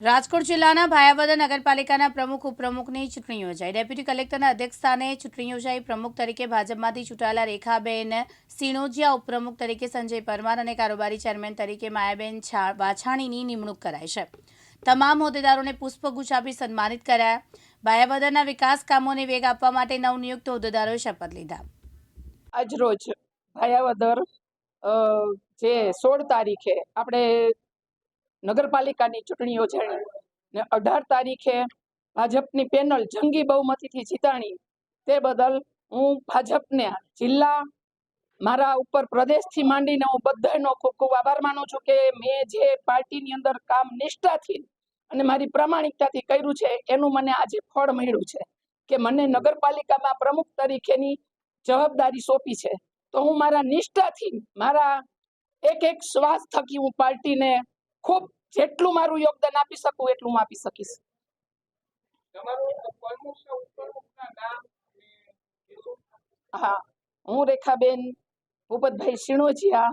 રાજકોટ જિલ્લાના ભાયાવદર નગરપાલિકાના પ્રમુખ ઉપપ્રમુખની ચૂંટણી યોજાઈ. ડેપ્યુટી કલેક્ટરના અધ્યક્ષસ્થાને ચૂંટણી યોજાઈ. પ્રમુખ તરીકે ભાજપમાંથી ચૂંટાયેલા રેખાબેન સિણોજિયા, ઉપપ્રમુખ તરીકે સંજય પરમાર અને કારોબારી ચેરમેન તરીકે માયાબેન વાછાણીની નિમણૂક કરાઈ છે. તમામ હોદ્દેદારોને પુષ્પગુચ્છ આપી સન્માનિત કરાયા. ભાયાવદરના વિકાસ કામોને વેગ આપવા માટે નવનિયુક્ત હોદ્દેદારોએ શપથ લીધા. આજરોજ ભાયાવદર જે સોળ તારીખે આપણે નગરપાલિકાની ચૂંટણી યોજાણી ને અઢાર તારીખે ભાજપની પેનલ જંગી બહુમતીથી જીતાણી, તે બદલ હું ભાજપને જિલ્લા મારા ઉપર પ્રદેશથી માંડીને હું બધાનો ખૂબ ખૂબ આભાર માનું છું કે મેં જે પાર્ટીની અંદર કામ નિષ્ઠાથી અને મારી પ્રામાણિકતાથી કર્યું છે, એનું મને આજે ફળ મળ્યું છે કે મને નગરપાલિકામાં પ્રમુખ તરીકેની જવાબદારી સોંપી છે. તો હું મારા નિષ્ઠાથી, મારા એક એક શ્વાસ થકી હું પાર્ટીને ખૂબ જેટલું મારું યોગદાન આપી શકું એટલું હું આપી શકીશ. હા હું રેખાબેન ભૂપતભાઈ સિણોજિયા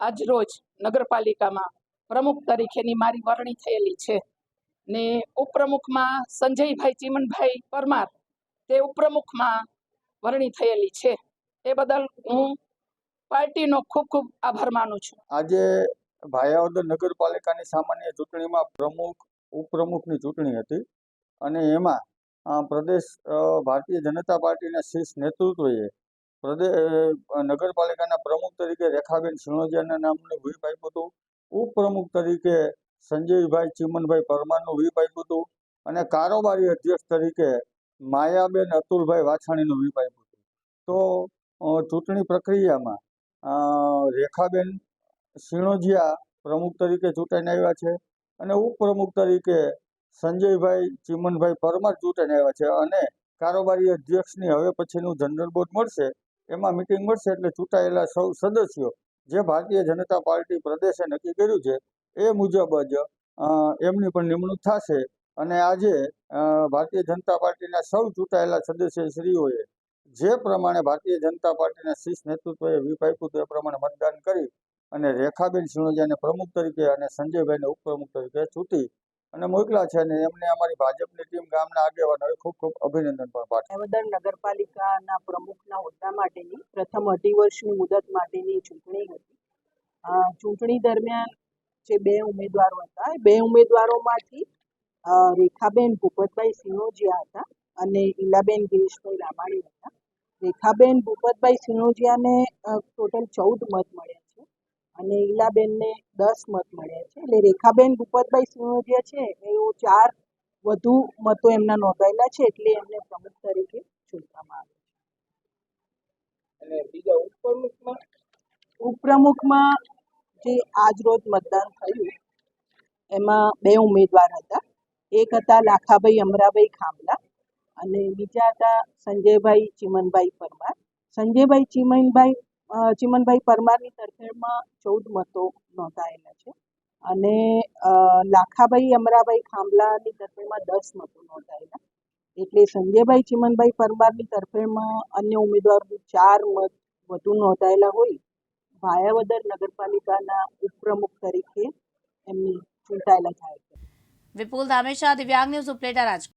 આજ રોજ નગરપાલિકામાં પ્રમુખ તરીકેની મારી વરણી થયેલી છે ને ઉપપ્રમુખમાં સંજયભાઈ ચીમનભાઈ પરમાર તે ઉપપ્રમુખમાં વરણી થયેલી છે. એ બદલ હું પાર્ટીનો ખૂબ ખૂબ આભાર માનું છું. આજે ભાયાવદર નગરપાલિકાની સામાન્ય ચૂંટણીમાં પ્રમુખ, ઉપપ્રમુખની ચૂંટણી હતી અને એમાં પ્રદેશ ભારતીય જનતા પાર્ટીના શીર્ષ નેતૃત્વએ પ્રદેશ નગરપાલિકાના પ્રમુખ તરીકે રેખાબેન સિણોજિયાના નામનું વ્હીપ આપ્યું હતું. ઉપપ્રમુખ તરીકે સંજયભાઈ ચીમનભાઈ પરમારનું વ્હીપ આપ્યું હતું અને કારોબારી અધ્યક્ષ તરીકે માયાબેન અતુલભાઈ વાછાણીનું વ્હીપ આપ્યું હતું. તો ચૂંટણી પ્રક્રિયામાં રેખાબેન સિણોજિયા પ્રમુખ તરીકે ચૂંટાઈને આવ્યા છે અને ઉપપ્રમુખ તરીકે સંજયભાઈ, ચીમનભાઈ પરમાર ચૂંટાઈને આવ્યા છે અને કારોબારી અધ્યક્ષની હવે પછીનું જનરલ બોર્ડ મળશે. એમાં મિટિંગ મળશે એટલે ચૂંટાયેલા સૌ સદસ્યો જે ભારતીય જનતા પાર્ટી પ્રદેશે નક્કી કર્યું છે એ મુજબ જ એમની પણ નિમણૂક થશે અને આજે ભારતીય જનતા પાર્ટીના સૌ ચૂંટાયેલા સદસ્યશ્રીઓએ જે પ્રમાણે ભારતીય જનતા પાર્ટીના શીર્ષ નેતૃત્વએ વ્હીપ આપ્યું એ પ્રમાણે મતદાન કરી અને રેખાબેન સિણોજિયાને પ્રમુખ તરીકે અને સંજયભાઈને ઉપપ્રમુખ તરીકે ચૂંટી અને મોકલા છે અને એમને અમારી ભાજપની ટીમ ગામના આગેવાનોએ ખૂબ ખૂબ અભિનંદન પણ પાઠવ્યું. ભાવનગર નગરપાલિકાના પ્રમુખના હોદ્દા માટેની પ્રથમ અઢી વર્ષની મુદત માટેની ચૂંટણી હતી. ચૂંટણી દરમિયાન જે બે ઉમેદવારો હતા બે ઉમેદવારોમાંથી રેખાબેન ભૂપતભાઈ સિંહોજીયા હતા અને ઈલાબેન ગિરીશભાઈ રામાણી હતા. રેખાબેન ભૂપતભાઈ સિંહોજીયાને ટોટલ ચૌદ મત મળ્યા અને ઈલાબેનને દસ મત મળ્યા છે. એટલે રેખાબેન ભૂપતભાઈ સિંહોદિયા છે એઓ ચાર વધુ મતો એમના નોંધાયેલા છે એટલે એમને પ્રમુખ તરીકે ચૂંટવામાં આવે છે. બીજા ઉપપ્રમુખમાં? ઉપપ્રમુખમાં જે આજ રોજ મતદાન થયું એમાં બે ઉમેદવાર હતા. એક હતા લાખાભાઈ અમરાભાઈ ખામલા અને બીજા હતા સંજયભાઈ ચીમનભાઈ પરમાર. સંજયભાઈ ચીમનભાઈ ચીમનભાઈ પરમારની તરફેણમાં ચૌદ મતો નોંધાયેલા છે અને લાખાભાઈ અમરાભાઈ ખાંભલાની તરફેણમાં દસ મતો નોંધાયેલા. એટલે સંજયભાઈ ચિમનભાઈ પરમારની તરફેણમાં અન્ય ઉમેદવારનું ચાર મત વધુ નોંધાયેલા હોય, ભાયાવદર નગરપાલિકાના ઉપપ્રમુખ તરીકે એમની ચૂંટાયેલા થાય છે. વિપુલ ધામેશા દિવ્યાંગ ન્યૂઝ ઉપલેટા રાજકોટ.